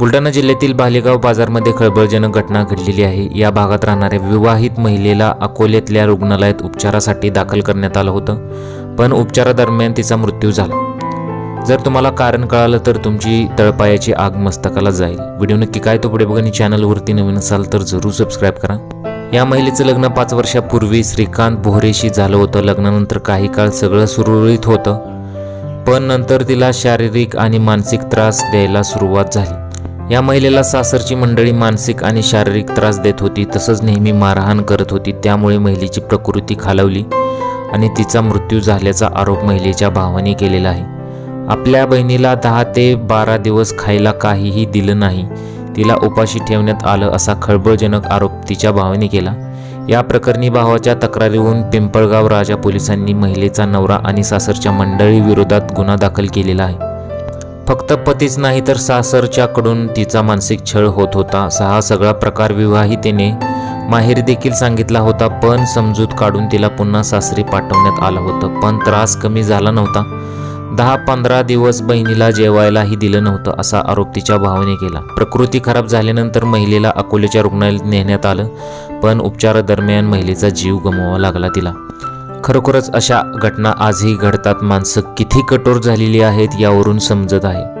बुलढाणा जिल्ह्यातील भालेगाव बाजारमध्ये खळबळजनक घटना घडलेली आहे. या भागात राहणाऱ्या विवाहित महिलेला अकोल्यातल्या रुग्णालयात उपचारासाठी दाखल करण्यात आलं होतं पण उपचारादरम्यान तिचा मृत्यू झाला. जर तुम्हाला कारण कळालं तर तुमची तळपायाची आग मस्तकाला जाईल. व्हिडिओ नक्की काय तो पुढे बघा आणि चॅनलवरती नवीन असाल तर जरूर सबस्क्राईब करा. या महिलेचं लग्न पाच वर्षापूर्वी श्रीकांत बोहरेशी झालं होतं. लग्नानंतर काही काळ सगळं सुरळीत होतं पण नंतर तिला शारीरिक आणि मानसिक त्रास द्यायला सुरुवात झाली. या महिलेला सासरची मंडळी मानसिक आणि शारीरिक त्रास देत होती तसंच नेहमी मारहाण करत होती त्यामुळे महिलेची प्रकृती खालावली आणि तिचा मृत्यू झाल्याचा आरोप महिलेच्या भावाने केलेला आहे. आपल्या बहिणीला दहा ते बारा दिवस खायला काहीही दिलं नाही तिला उपाशी ठेवण्यात आलं असा खळबळजनक आरोप तिच्या भावाने केला. या प्रकरणी भावाच्या तक्रारीवरून पिंपळगाव राजा पोलिसांनी महिलेचा नवरा आणि सासरच्या मंडळीविरोधात गुन्हा दाखल केलेला आहे. फक्त पतीच नाही तर सासरच्याकडून तिचा मानसिक छळ होत होता. असा हा सगळा प्रकार विवाहितेने माहेरी देखील सांगितला होता पण समजूत काढून तिला पुन्हा सासरी पाठवण्यात आलं होतं. पण त्रास कमी झाला नव्हता. दहा पंधरा दिवस बहिणीला जेवायलाही दिलं नव्हतं असा आरोप तिच्या भावाने केला. प्रकृती खराब झाल्यानंतर महिलेला अकोल्याच्या रुग्णालयात नेण्यात आलं पण उपचारादरम्यान महिलेचा जीव गमवावा लागला तिला. खरोखरच अशा घटना आजही घडतात. माणसं किती कठोर झालेली आहेत यावरून समजत आहे.